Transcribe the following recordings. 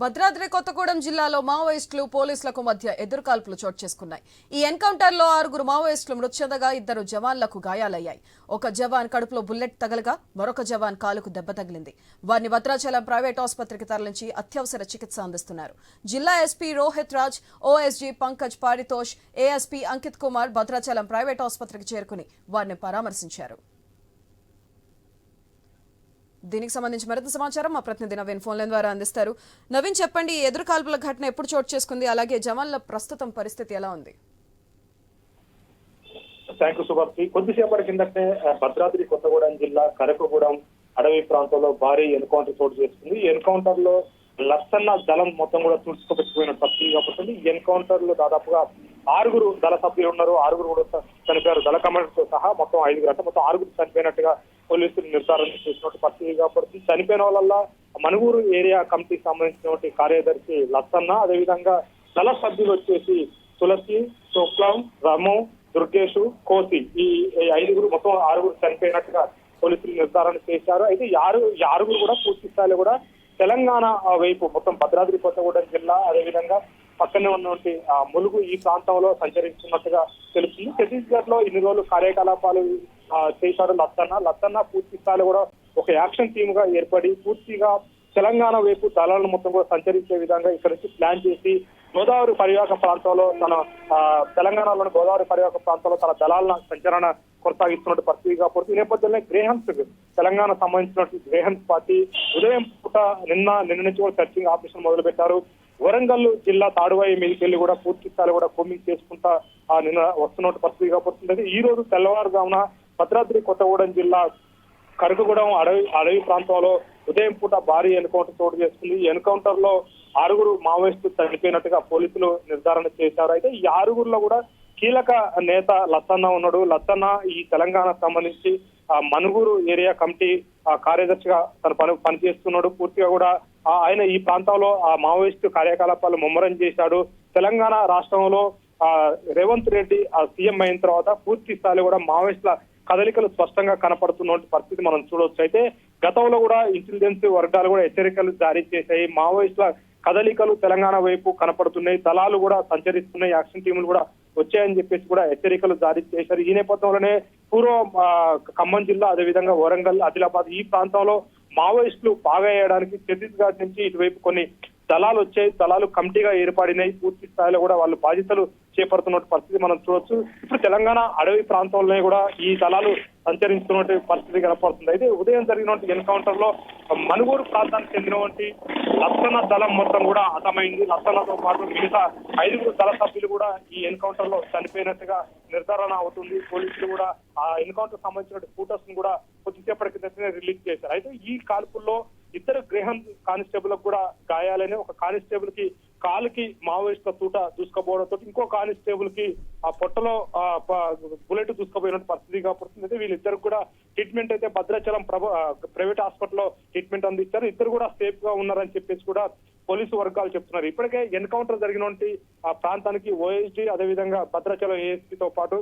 భద్రాద్రి కొత్తగూడెం జిల్లాలో మావోయిస్టులు పోలీసులకు మధ్య ఎదురుకాల్పులు చోటు చేసుకున్నాయి. ఈ ఎన్కౌంటర్లో ఆరుగురు మావోయిస్టులు మృతి చెందగా ఇద్దరు జవాన్లకు గాయాలయ్యాయి. ఒక జవాన్ కడుపులో బుల్లెట్ తగలగా మరొక జవాన్ కాలుకు దెబ్బ తగిలింది. వారిని భద్రాచలం ప్రైవేట్ ఆసుపత్రికి తరలించి అత్యవసర చికిత్స అందిస్తున్నారు. జిల్లా SP Rohit Raj OSG Pankaj Paritosh ASP Ankit Kumar Bhadrachalam private ఆసుపత్రికి చేరుకుని వారిని పరామర్శించారు. దీనికి సంబంధించి మరింత సమాచారం మా ప్రతినిధి నవీన్ ఫోన్ లైన్ ద్వారా అందిస్తారు. నవీన్ చెప్పండి ఎదురు కాల్పుల ఘటన ఎప్పుడు చోటు చేసుకుంది? అలాగే జవాన్ల ప్రస్తుతం పరిస్థితి ఎలా ఉంది? థ్యాంక్ యూ సుభాష్ కొద్దిసేపటి కిందటే భద్రాద్రి కొత్తగూడెం జిల్లా కరకగూడెం అడవి ప్రాంతంలో భారీ ఎన్కౌంటర్ చోటు చేసుకుంది. ఎన్కౌంటర్లో లక్షన్న దళం మొత్తం కూడా తుడుచుకోబెట్టుకుపోయిన పరిస్థితి కాబట్టి ఎన్కౌంటర్లో దాదాపుగా ఆరుగురు దళ సభ్యులు ఉన్నారు. ఆరుగురు కూడా చనిపోయారు. దళ కమాండర్ సహా మొత్తం ఐదుగురు. అంటే మొత్తం ఆరుగురు చనిపోయినట్టుగా పోలీసులు నిర్ధారణ చేసినట్టు పరిస్థితి కాబట్టి చనిపోయిన వాళ్ళ మనుగూరు ఏరియా కమిటీకి సంబంధించినటువంటి కార్యదర్శి లచ్చన్న అదేవిధంగా దళ సభ్యులు వచ్చేసి తులసి శుక్లం రము దుర్గేషు కోసి ఈ ఐదుగురు మొత్తం ఆరుగురు చనిపోయినట్టుగా పోలీసులు నిర్ధారణ చేశారు. అయితే ఆరు ఆరుగురు కూడా పూర్తి స్థాయిలో కూడా తెలంగాణ ఆ, వైపు మొత్తం భద్రాద్రి కొత్తగూడెం జిల్లా అదేవిధంగా పక్కనే ఉన్నటువంటి ఆ, ములుగు ఈ ప్రాంతంలో సంచరిస్తున్నట్టుగా తెలుస్తుంది. ఛత్తీస్గఢ్లో ఇన్ని రోజులు కార్యకలాపాలు చేశారు లత్తన్న లత్తన్న పూర్తి స్థాయిలో కూడా ఒక యాక్షన్ టీమ్గా ఏర్పడి పూర్తిగా తెలంగాణ వైపు దళాలను మొత్తం కూడా సంచరించే విధంగా ఇక్కడ నుంచి ప్లాన్ చేసి గోదావరి పరివాహక ప్రాంతంలో తన ఆ, తెలంగాణలోని గోదావరి పరివాహక ప్రాంతంలో తన దళాలను సంచరణ కొనసాగిస్తున్నట్టు పరిస్థితి కాబట్టి ఈ నేపథ్యంలో గ్రేహన్స్ తెలంగాణ సంబంధించినటువంటి గ్రేహన్స్ పార్టీ ఉదయం పూట నిన్న నిన్న నుంచి కూడా సర్చింగ్ ఆపరేషన్ మొదలు పెట్టారు వరంగల్ జిల్లా తాడువాయి మీదకి వెళ్ళి కూడా పూర్తి స్థాయిలో కూడా కోమింగ్ చేసుకుంటా ఆ, నిన్న వస్తున్నట్టు పరిస్థితి కాబట్టి ఈ రోజు తెల్లవారుజామున భద్రాద్రి కొత్తగూడెం జిల్లా కరుకుగూడెం అడవి అడవి ప్రాంతంలో ఉదయం పూట భారీ ఎన్కౌంటర్ చోటు చేసుకుంది. ఈ ఎన్కౌంటర్లో ఆరుగురు మావోయిస్టులు చనిపోయినట్టుగా పోలీసులు నిర్ధారణ చేశారు. అయితే ఈ ఆరుగురులో కూడా కీలక నేత లత్తన్న ఉన్నాడు. లత్తన్న ఈ తెలంగాణ సంబంధించి మనుగూరు ఏరియా కమిటీ కార్యదర్శిగా తన పని పనిచేస్తున్నాడు పూర్తిగా కూడా ఆయన ఈ ప్రాంతంలో ఆ మావోయిస్టు కార్యకలాపాలు ముమ్మరం చేశాడు. తెలంగాణ రాష్ట్రంలో ఆ రేవంత్ రెడ్డి ఆ సీఎం అయిన తర్వాత పూర్తి స్థాయిలో కూడా మావోయిస్టుల కదలికలు స్పష్టంగా కనపడుతున్న పరిస్థితి మనం చూడొచ్చు. అయితే గతంలో కూడా ఇంటెలిజెన్స్ వర్గాలు కూడా హెచ్చరికలు జారీ చేశాయి. మావోయిస్టుల కదలికలు తెలంగాణ వైపు కనపడుతున్నాయి. దళాలు కూడా సంచరిస్తున్నాయి. యాక్షన్ టీములు కూడా వచ్చాయని చెప్పేసి కూడా హెచ్చరికలు జారీ చేశారు. ఈ నేపథ్యంలోనే పూర్వం ఖమ్మం జిల్లా అదేవిధంగా వరంగల్ ఆదిలాబాద్ ఈ ప్రాంతంలో మావోయిస్టులు బాగా వేయడానికి ఛత్తీస్గఢ్ నుంచి ఇటువైపు కొన్ని దళాలు వచ్చాయి. దళాలు కమిటీగా ఏర్పడినాయి. పూర్తి స్థాయిలో కూడా వాళ్ళు బాధ్యతలు చేపడుతున్న పరిస్థితి మనం చూడొచ్చు. ఇప్పుడు తెలంగాణ అడవి ప్రాంతంలోనే కూడా ఈ దళాలు సంచరిస్తున్న పరిస్థితి కనపడుతుంది. అయితే ఉదయం జరిగినటువంటి ఎన్కౌంటర్లో మనుగూరు ప్రాంతానికి చెందినటువంటి లక్షణ దళం మొత్తం కూడా అర్థమైంది లక్షణతో పాటు మిగతా ఐదుగురు దళ సభ్యులు కూడా ఈ ఎన్కౌంటర్లో చనిపోయినట్టుగా నిర్ధారణ అవుతుంది. పోలీసులు కూడా ఆ ఎన్కౌంటర్ సంబంధించిన ఫోటోస్ను కూడా కొద్దిసేపటి క్రితమే రిలీజ్ చేశారు. అయితే ఈ కాల్పుల్లో ఇద్దరు గ్రహం కానిస్టేబుల్ కూడా గాయాలని ఒక కానిస్టేబుల్కి కాలుకి మావోయిస్టుల తూట దూసుకపోవడంతో ఇంకో కానిస్టేబుల్కి ఆ పొట్టలో బుల్లెట్ దూసుకుపోయినట్టు పరిస్థితి కాబట్టి అయితే వీళ్ళిద్దరు కూడా ట్రీట్మెంట్ అయితే భద్రాచలం ప్రభు ప్రైవేట్ హాస్పిటల్లో ట్రీట్మెంట్ అందిస్తారు ఇద్దరు కూడా సేఫ్గా ఉన్నారని చెప్పేసి కూడా పోలీసు వర్గాలు చెప్తున్నారు. ఇప్పటికే ఎన్కౌంటర్ జరిగినటువంటి ఆ ప్రాంతానికి ఓఎస్డీ అదేవిధంగా భద్రాచలం ఏఎస్పీతో పాటు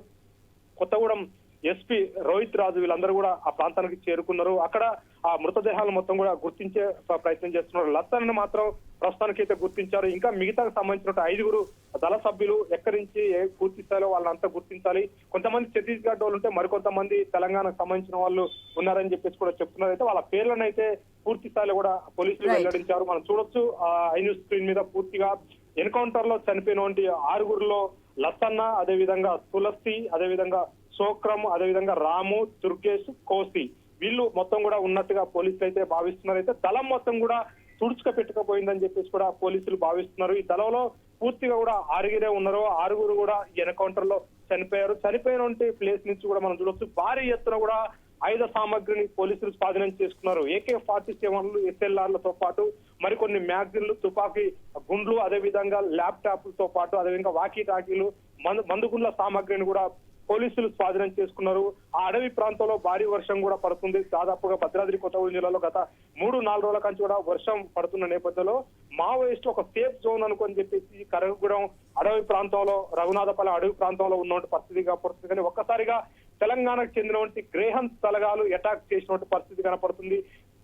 కొత్తగూడెం ఎస్పీ రోహిత్ రాజు వీళ్ళందరూ కూడా ఆ ప్రాంతానికి చేరుకున్నారు. అక్కడ ఆ మృతదేహాలు మొత్తం కూడా గుర్తించే ప్ర- ప్రయత్నం చేస్తున్నారు. లత్తన్ని మాత్రం ప్రస్తుతానికి అయితే గుర్తించారు. ఇంకా మిగతా సంబంధించిన ఐదుగురు దళ సభ్యులు ఎక్కడి నుంచి ఏ పూర్తి స్థాయిలో వాళ్ళంతా గుర్తించాలి. కొంతమంది ఛత్తీస్గఢ్ వాళ్ళు ఉంటే మరికొంతమంది తెలంగాణకు సంబంధించిన వాళ్ళు ఉన్నారని చెప్పేసి కూడా చెప్తున్నారు. అయితే వాళ్ళ పేర్లను అయితే పూర్తి స్థాయిలో కూడా పోలీసులు. వెల్లడించారు. మనం చూడొచ్చు ఆ ఐ న్యూస్ స్క్రీన్ మీద పూర్తిగా ఎన్కౌంటర్లో చనిపోయినటువంటి ఆరుగురులో లత్తన్న అదేవిధంగా తులసి అదేవిధంగా సోక్రమ్ అదేవిధంగా రాము దుర్గేష్ కోసి. వీళ్ళు మొత్తం కూడా ఉన్నట్టుగా పోలీసులు అయితే భావిస్తున్నారు అయితే దళం మొత్తం కూడా తుడుచుక పెట్టుకపోయిందని చెప్పేసి కూడా పోలీసులు భావిస్తున్నారు. ఈ దళంలో పూర్తిగా కూడా ఆరుగురే ఉన్నారు. ఆరుగురు కూడా ఎన్కౌంటర్లో చనిపోయారు. చనిపోయిన ప్లేస్ నుంచి కూడా మనం చూడొచ్చు. భారీ ఎత్తున కూడా ఆయుధ సామాగ్రిని పోలీసులు స్వాధీనం చేసుకున్నారు. ఏకే ఫార్టీ సెవెన్లు ఎస్ఎల్ఆర్లతో పాటు మరికొన్ని మ్యాగజిన్లు తుపాకీ గుండ్లు అదేవిధంగా ల్యాప్టాప్లతో పాటు అదేవిధంగా వాకీ టాకీలు మందు మందుగుండ్ల సామాగ్రిని కూడా పోలీసులు స్వాధీనం చేసుకున్నారు. ఆ అడవి ప్రాంతంలో భారీ వర్షం కూడా పడుతుంది. దాదాపుగా భద్రాద్రి కొత్తగూడెం జిల్లాలో గత మూడు నాలుగు రోజుల కంచి కూడా వర్షం పడుతున్న నేపథ్యంలో మావోయిస్ట్ ఒక సేఫ్ జోన్ అనుకొని చెప్పేసి కరగూడెం అడవి ప్రాంతంలో రఘునాథపల్లి అడవి ప్రాంతంలో ఉన్నటువంటి పరిస్థితి కనపడుతుంది. కానీ ఒక్కసారిగా తెలంగాణకు చెందినటువంటి గ్రేహం తలగాలు అటాక్ చేసినటువంటి పరిస్థితి కనపడుతుంది.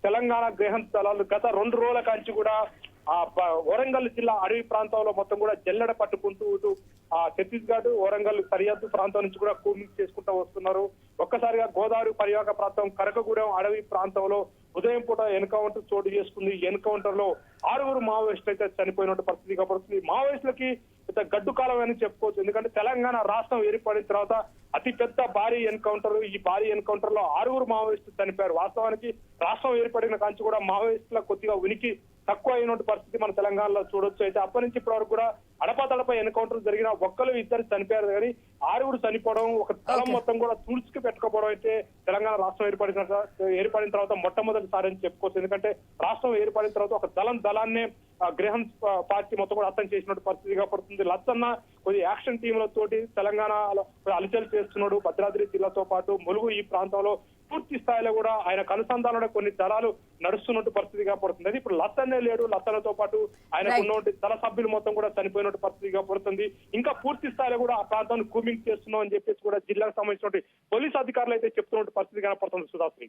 తెలంగాణ గ్రహం స్థలాలు గత రెండు రోజుల కంచి కూడా ఆ ప- వరంగల్ జిల్లా అడవి ప్రాంతంలో మొత్తం కూడా జల్లెడ పట్టుకుంటూ ఆ ఛత్తీస్గఢ్ వరంగల్ సరిహద్దు ప్రాంతం నుంచి కూడా కూమింగ్ చేసుకుంటూ వస్తున్నారు. ఒక్కసారిగా గోదావరి పరివాహక ప్రాంతం కరకగూడెం అడవి ప్రాంతంలో ఉదయం పూట ఎన్కౌంటర్ చోటు చేసుకుంది. ఎన్కౌంటర్లో ఆరుగురు మావోయిస్టులు అయితే చనిపోయినట్టు పరిస్థితి కనబడుతుంది. మావోయిస్టులకి ఇంత గడ్డు కాలం అని చెప్పుకోవచ్చు. ఎందుకంటే తెలంగాణ రాష్ట్రం ఏర్పడిన తర్వాత అతి పెద్ద భారీ ఎన్కౌంటర్. ఈ భారీ ఎన్కౌంటర్లో ఆరుగురు మావోయిస్టులు చనిపోయారు. వాస్తవానికి రాష్ట్రం ఏర్పడిన కాంచి కూడా మావోయిస్టుల కొద్దిగా ఉనికి తక్కువ అయినటువంటి పరిస్థితి మన తెలంగాణలో చూడొచ్చు. అయితే అప్పటి నుంచి ఇప్పటి వరకు కూడా అడపాతడపై ఎన్కౌంటర్ జరిగిన ఒక్కరు ఇద్దరు చనిపోయారు. కానీ ఆరుగురు చనిపోవడం ఒక తలం Okay. మొత్తం కూడా తుడుచుకు పెట్టుకోవడం అయితే తెలంగాణ రాష్ట్రం ఏర్పడిన ఏర్పడిన తర్వాత మొట్టమొదటిసారి అని చెప్పుకోవచ్చు. ఎందుకంటే రాష్ట్రం ఏర్పడిన తర్వాత ఒక దళం దళాన్నే గ్రహం పార్టీ మొత్తం కూడా అర్థం చేసినట్టు పరిస్థితిగా పడుతుంది. లచ్చన్న కొద్ది యాక్షన్ టీంలతోటి తెలంగాణలో అలచలు చేస్తున్నాడు. భద్రాద్రి జిల్లాతో పాటు ములుగు ఈ ప్రాంతంలో పూర్తి స్థాయిలో కూడా ఆయనకు అనుసంధానంలో కొన్ని దళాలు నడుస్తున్నట్టు పరిస్థితిగా పడుతుంది. అది ఇప్పుడు లత్తన్నే లేడు. లత్తనతో పాటు ఆయనకు Right. ఉన్నటువంటి దళ సభ్యులు మొత్తం కూడా చనిపోయినట్టు పరిస్థితిగా పడుతుంది. ఇంకా పూర్తి స్థాయిలో కూడా ఆ ప్రాంతాన్ని కూమింగ్ చేస్తున్నాం అని చెప్పేసి కూడా జిల్లాకు సంబంధించిన పోలీస్ అధికారులు అయితే చెప్తున్నట్టు పరిస్థితి కనపడుతుంది సుధాశ్రీ